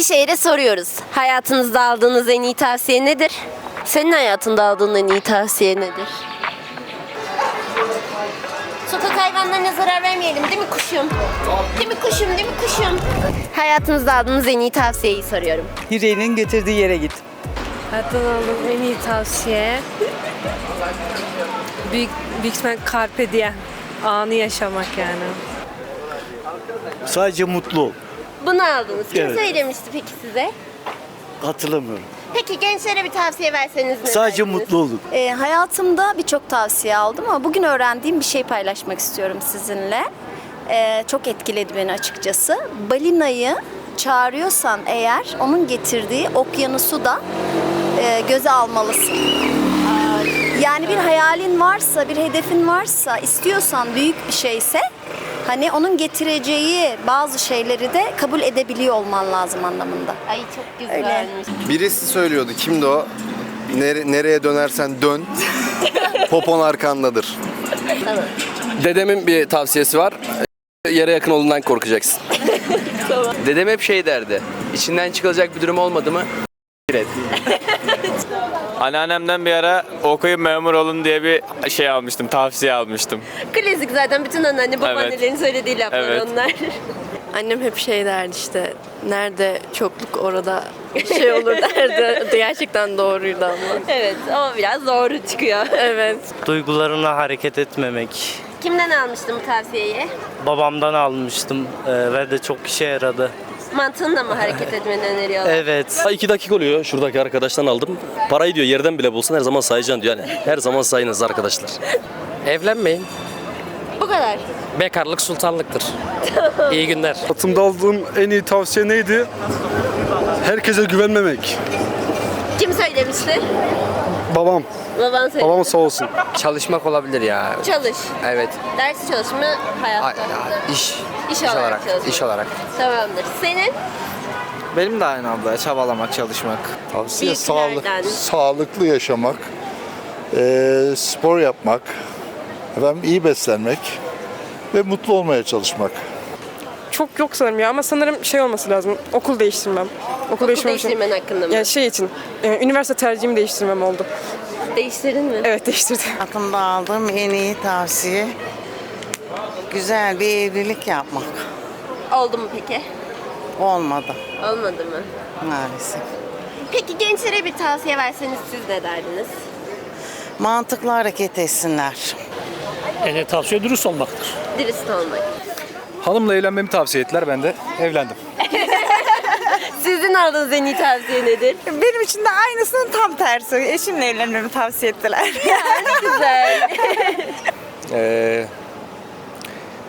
Eskişehir'e soruyoruz. Hayatınızda aldığınız en iyi tavsiye nedir? Senin hayatında aldığın en iyi tavsiye nedir? Sokak hayvanlarına zarar vermeyelim değil mi kuşum? Değil mi kuşum, değil mi kuşum? Hayatınızda aldığınız en iyi tavsiyeyi soruyorum. Yüreğinin getirdiği yere git. Hayattan aldığım en iyi tavsiye büyük, büyük ihtimal carpe diem. Anı yaşamak yani. Sadece mutlu ol. Bunu aldınız. Kim Evet. söylemişti peki size? Hatırlamıyorum. Peki gençlere bir tavsiye verseniz ne Sadece derdiniz? mutlu olun. Ee, hayatımda birçok tavsiye aldım ama bugün öğrendiğim bir şey paylaşmak istiyorum sizinle. Ee, çok etkiledi beni açıkçası. Balinayı çağırıyorsan eğer onun getirdiği okyanusu da e, göze almalısın. Yani bir hayalin varsa, bir hedefin varsa, istiyorsan büyük bir şeyse hani onun getireceği bazı şeyleri de kabul edebiliyor olman lazım anlamında. Ay çok güzelmiş. Birisi söylüyordu. Kimdi o? Nere- nereye dönersen dön. Popon arkandadır. Dedemin bir tavsiyesi var. Yere yakın olduğundan korkacaksın. Dedem hep şey derdi. İçinden çıkılacak bir durum olmadı mı? Et. Anneannemden bir ara okuyup memur olun diye bir şey almıştım, tavsiye almıştım. Klasik zaten bütün anneanne babaannelerin söylediği laflar Evet. onlar. Annem hep şey derdi işte nerede çokluk orada şey olur derdi. Gerçekten doğruydu ama. evet o biraz doğru çıkıyor. Evet. Duygularına hareket etmemek. Kimden almıştın bu tavsiyeyi? Babamdan almıştım e, ve de çok işe yaradı. Mantığınla mı hareket etmeni öneriyorlar? Evet. Ha, iki dakika oluyor. Şuradaki arkadaştan aldım. Parayı diyor yerden bile bulsan her zaman sayacaksın diyor. Yani her zaman sayınız arkadaşlar. Evlenmeyin. Bu kadar. Bekarlık sultanlıktır. İyi günler. Hayatımda aldığım en iyi tavsiye neydi? Herkese güvenmemek. Kim söylemişti? Babam, Baban söyledi. babam sağ olsun. Çalışmak olabilir ya. Çalış. Evet. Ders çalış mı? Hayatta. İş. İş olarak çalışmak. İş olarak. Tamamdır. Senin? Benim de aynı abla. Çabalamak, çalışmak. Tavsiye Büyüklerden. sağlık, sağlıklı yaşamak, eee, spor yapmak, efendim iyi beslenmek ve mutlu olmaya çalışmak. Çok yok sanırım ya ama sanırım şey olması lazım. Okul değiştirmem. Okul, Okul değiştirmen hakkında mı? Yani şey için. e, üniversite tercihimi değiştirmem oldu. Değiştirdin mi? Evet değiştirdim. Hayatımda aldığım en iyi tavsiye güzel bir evlilik yapmak. Oldu mu peki? Olmadı Olmadı mı? maalesef. Peki gençlere bir tavsiye verseniz siz ne derdiniz? Mantıklı hareket etsinler. En iyi tavsiye dürüst olmaktır. Dürüst olmak. Hanımla evlenmemi tavsiye ettiler. Ben de evlendim. Sizin aldığınız en iyi tavsiye nedir? Benim için de aynısının tam tersi. Eşimle evlenmemi tavsiye ettiler. Güzel. Ee,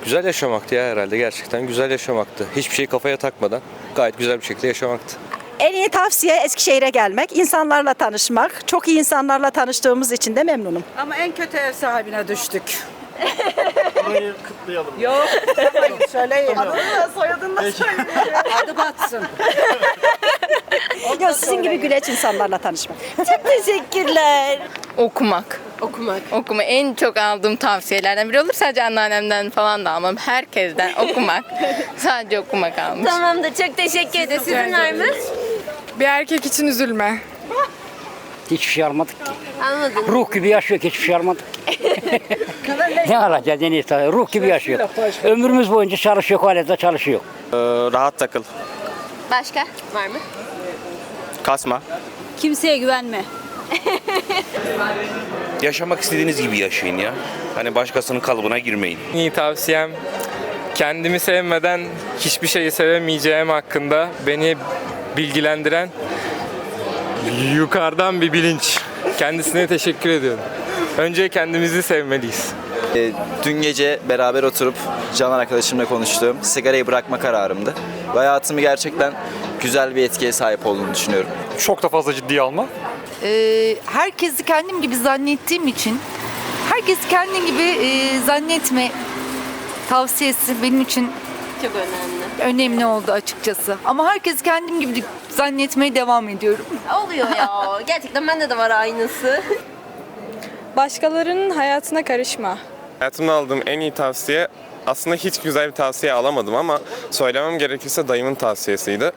güzel yaşamaktı ya herhalde gerçekten. Güzel yaşamaktı. Hiçbir şeyi kafaya takmadan gayet güzel bir şekilde yaşamaktı. En iyi tavsiye Eskişehir'e gelmek, insanlarla tanışmak. Çok iyi insanlarla tanıştığımız için de memnunum. Ama en kötü ev sahibine düştük. Burayı kıtlayalım. Yok. Söyleyin. Adını da soyadını da söyleyin. Adı batsın. Ya sizin gibi güleç insanlarla tanışmak. Teşekkürler. Okumak. Okumak. Okuma en çok aldığım tavsiyelerden biri olur. Sadece anneannemden falan da almam. Herkesten okumak. Sadece okumak almış. Tamamdır. Çok teşekkür ederim. Sizin var mı? Bir erkek için üzülme. Hiçbir şey almadık ki. Anladım. Ruh gibi yaşıyor hiçbir şey almadık ne alacağız en iyi tavsiye? Ruh gibi yaşıyor. Ömrümüz boyunca çalışıyor, kalede çalışıyor. rahat takıl. Başka var mı? Kasma. Kimseye güvenme. Yaşamak istediğiniz gibi yaşayın ya. Hani başkasının kalıbına girmeyin. İyi tavsiyem kendimi sevmeden hiçbir şeyi sevemeyeceğim hakkında beni bilgilendiren yukarıdan bir bilinç. Kendisine teşekkür ediyorum. Önce kendimizi sevmeliyiz. Dün gece beraber oturup Canan arkadaşımla konuştuğum sigarayı bırakma kararımdı. Ve hayatımı gerçekten güzel bir etkiye sahip olduğunu düşünüyorum. Çok da fazla ciddiye alma. Ee, herkesi kendim gibi zannettiğim için herkes kendin gibi e, zannetme tavsiyesi benim için Çok önemli. önemli oldu açıkçası. Ama herkes kendim gibi zannetmeye devam ediyorum. Oluyor ya. Gerçekten bende de var aynısı. Başkalarının hayatına karışma. Hayatımda aldığım en iyi tavsiye aslında hiç güzel bir tavsiye alamadım ama söylemem gerekirse dayımın tavsiyesiydi.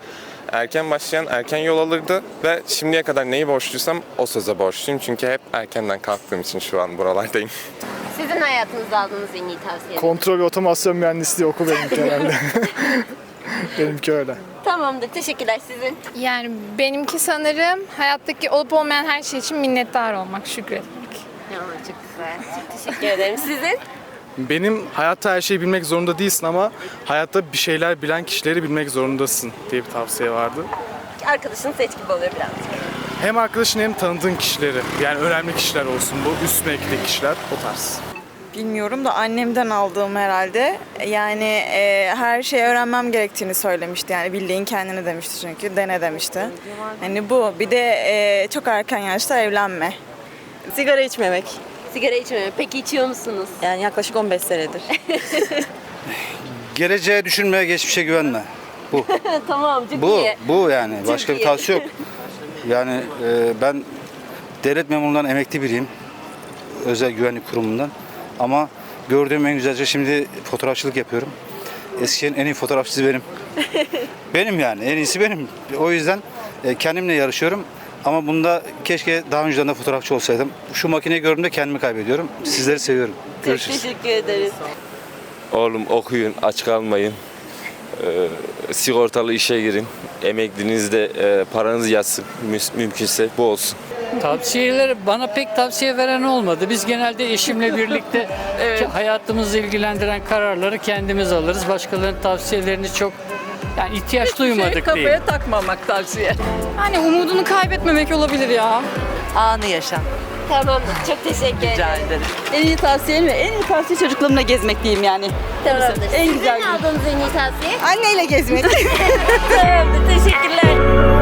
erken başlayan erken yol alırdı ve şimdiye kadar neyi borçluysam o söze borçluyum. Çünkü hep erkenden kalktığım için şu an buralardayım. Sizin hayatınızda aldığınız en iyi tavsiye. Kontrol ve otomasyon mühendisliği oku benimki herhalde. benimki öyle. Tamamdır. Teşekkürler sizin. Yani benimki sanırım hayattaki olup olmayan her şey için minnettar olmak, şükretmek. Çok güzel. Çok teşekkür ederim. Sizin? Benim hayatta her şeyi bilmek zorunda değilsin ama hayatta bir şeyler bilen kişileri bilmek zorundasın diye bir tavsiye vardı. Arkadaşın seç gibi oluyor birazcık. Hem arkadaşın hem tanıdığın kişileri yani önemli kişiler olsun bu üst mevkideki kişiler o tarz. Bilmiyorum da annemden aldığım herhalde. Yani e, her şeyi öğrenmem gerektiğini söylemişti. Yani bildiğin kendini demişti çünkü. Dene demişti. Hani bu. Bir de e, çok erken yaşta evlenme. Sigara içmemek. Sigara içmemek. Peki içiyor musunuz? Yani yaklaşık 15 senedir. Geleceğe düşünmeye geçmişe güvenme. Bu. tamam çok Bu, iyi. bu yani. Çok Başka iyi. bir tavsiye yok. Yani e, ben devlet memurundan emekli biriyim. Özel güvenlik kurumundan. Ama gördüğüm en güzel şey şimdi fotoğrafçılık yapıyorum. Eskişehir'in en iyi fotoğrafçısı benim. benim yani. En iyisi benim. O yüzden e, kendimle yarışıyorum. Ama bunda keşke daha önceden de fotoğrafçı olsaydım. Şu makineyi gördüğümde kendimi kaybediyorum. Sizleri seviyorum. Çok Görüşürüz. teşekkür ederiz. Oğlum okuyun, aç kalmayın. Ee, sigortalı işe girin. Emekliliğinizde e, paranız yatsın. Mü- mümkünse bu olsun. Tavsiyeleri bana pek tavsiye veren olmadı. Biz genelde eşimle birlikte ki hayatımızı ilgilendiren kararları kendimiz alırız. Başkalarının tavsiyelerini çok yani ihtiyaç duymadık diye. takmamak tavsiye. Hani umudunu kaybetmemek olabilir ya. Anı yaşa. Tamamdır. Çok teşekkür ederim. ederim. En iyi tavsiye mi? En iyi tavsiye çocuklarımla gezmek diyeyim yani. Tamamdır. En Sizin güzel ne aldığınız en iyi tavsiye? Anneyle gezmek. Tamamdır. Teşekkür